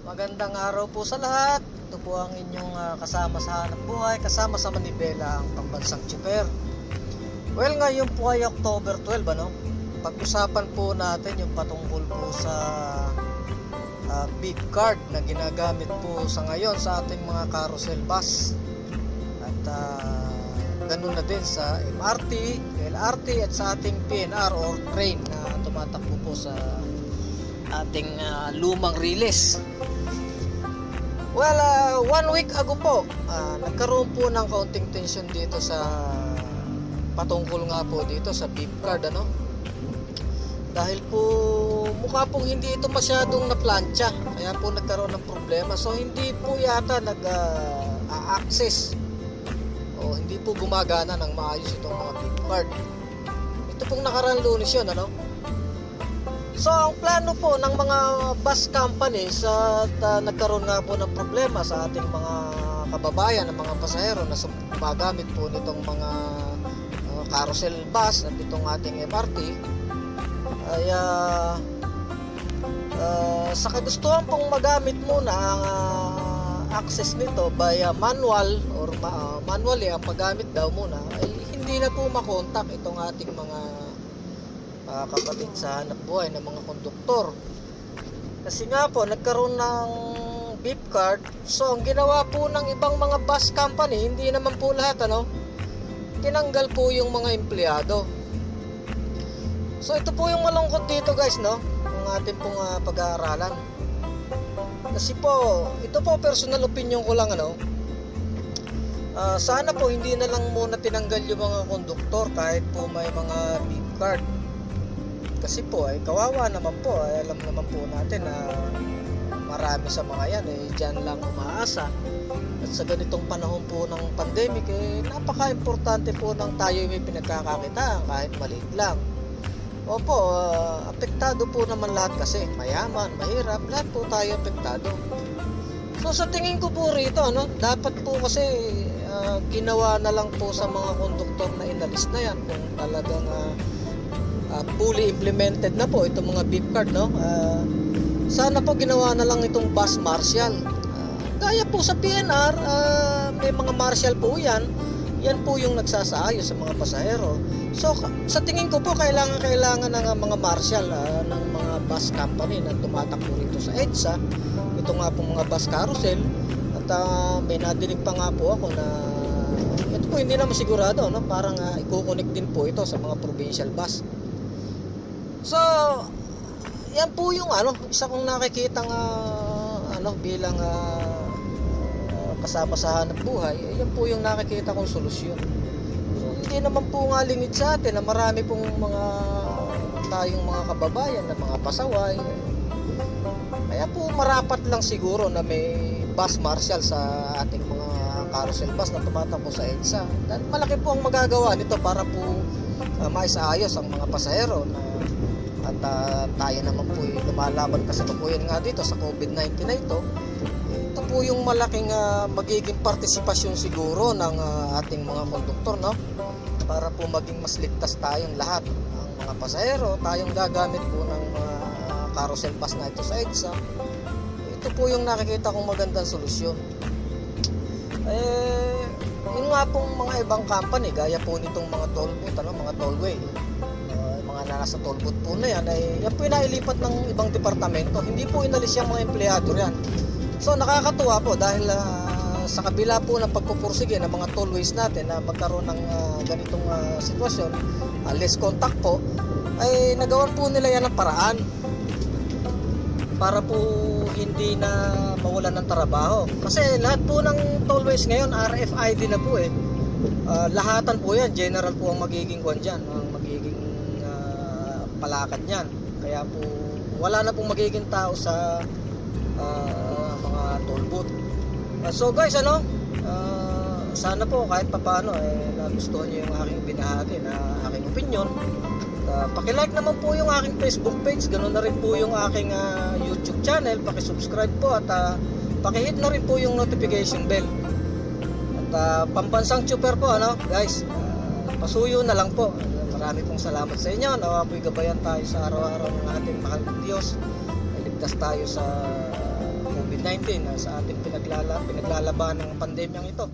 Magandang araw po sa lahat. Ito po ang inyong ah, kasama sa hanap buhay, kasama sa Manibela ang pambansang Chuper. Well, ngayon po ay October 12, ano? Pag-usapan po natin yung patungkol po sa ah, beep card na ginagamit po sa ngayon sa ating mga carousel bus. At ah, ganun na din sa MRT, LRT at sa ating PNR or train na tumatakbo po sa ating ah, lumang release. Well, ah, one week ago po, ah, nagkaroon po ng kaunting tension dito sa patungkol nga po dito sa beep card ano. Dahil po mukha pong hindi ito masyadong naplantsa, kaya po nagkaroon ng problema. So hindi po yata nag-access o hindi po gumagana ng maayos itong mga beep card. Ito pong nakarang lunes yun ano. So ang plano po ng mga bus companies at ah, nagkaroon nga po ng problema sa ating mga kababayan, ng mga pasahero na gumagamit po nitong mga ah, carousel bus at itong ating MRT ay ah, ah, sa kagustuhan pong magamit muna ang ah, access nito via manual or ah, manually ang paggamit daw muna ay hindi na po makontak itong ating mga ah, kapatid sa hanap buhay ng mga konduktor. Kasi nga po, nagkaroon ng beep card. So, ang ginawa po ng ibang mga bus company, hindi naman po lahat, ano, tinanggal po yung mga empleyado. So, ito po yung malungkot dito, guys, no? Ang ating pong ah, pag-aaralan. Kasi po, ito po personal opinion ko lang, ano, Ah, sana po hindi na lang muna tinanggal yung mga konduktor kahit po may mga beep card kasi po ay kawawa naman po. Ay alam naman po natin na marami sa mga yan eh dyan lang umaasa. At sa ganitong panahon po ng pandemic eh napaka-importante po ng tayo may pinagkakakitaan kahit maliit lang. Opo ah, apektado po naman lahat kasi. Mayaman, mahirap lahat po tayo apektado. So sa tingin ko po rito ano, dapat po kasi ah, ginawa na lang po sa mga konduktor na inalis na yan kung talagang ah, uh, fully implemented na po itong mga beep card no? Ah, sana po ginawa na lang itong bus marshal. Ah, gaya po sa PNR ah, may mga marshal po yan. Yan po yung nagsasaayos sa mga pasahero. So sa tingin ko po kailangan kailangan ng mga marshal ah, ng mga bus company na tumatakbo rito sa EDSA. Ito nga po mga bus carousel. At ah, may nadinig pa nga po ako na ito po hindi naman sigurado no? Parang uh, i-connect din po ito sa mga provincial bus So, yan po yung ano, isa kong nakikita nga ano bilang ah, ah, kasama sa hanap buhay, eh, yan po yung nakikita kong solusyon. So, hindi naman po nga lingid sa atin na marami pong mga tayong mga kababayan na mga pasaway. Kaya po marapat lang siguro na may bus marshal sa ating mga carousel bus na tumatakbo sa EDSA. Dahil malaki po ang magagawa nito para po uh, maisaayos ang mga pasahero na at ah, tayo naman po yung lumalaban kasi po yan nga dito sa COVID-19 na ito. Ito po yung malaking ah, magiging partisipasyon siguro ng ah, ating mga konduktor no? Para po maging mas ligtas tayong lahat. Ang mga pasahero tayong gagamit po ng mga carousel bus na ito sa EDSA. Ito po yung nakikita kong magandang solusyon. Eh yun nga pong mga ibang company gaya po nitong mga toll booth ano mga tollway uh, mga nasa toll booth po na yan ay yan po yung nailipat ng ibang departamento hindi po inalis yung mga empleyado yan so nakakatuwa po dahil ah, sa kabila po ng pagpupursige ng mga tollways natin na magkaroon ng ah, ganitong ah, sitwasyon ah, less contact po ay nagawan po nila yan ng paraan para po hindi na mawalan ng trabaho. Kasi lahat po ng tollways ngayon RFID na po eh. Ah, lahatan po yan, general po ang magiging kwan dyan, ang magiging palakad niyan. Kaya po wala na pong magiging tao sa ah, mga toll. Ah, so guys, ano? ah, sana po kahit papaano eh nagustuhan niyo yung aking binahagi na aking opinion. Uh, paki-like naman po yung aking Facebook page, ganoon na rin po yung aking ah, YouTube channel, paki-subscribe po at uh, paki-hit na rin po yung notification bell. At ah, pambansang chuper po ano, guys. ah, pasuyo na lang po. Marami pong salamat sa inyo. Nawa po'y gabayan tayo sa araw-araw ng ating mahal na Diyos. Iligtas tayo sa COVID-19 COVID-19 ah, sa ating pinaglala, pinaglalaban ng pandemyang ito.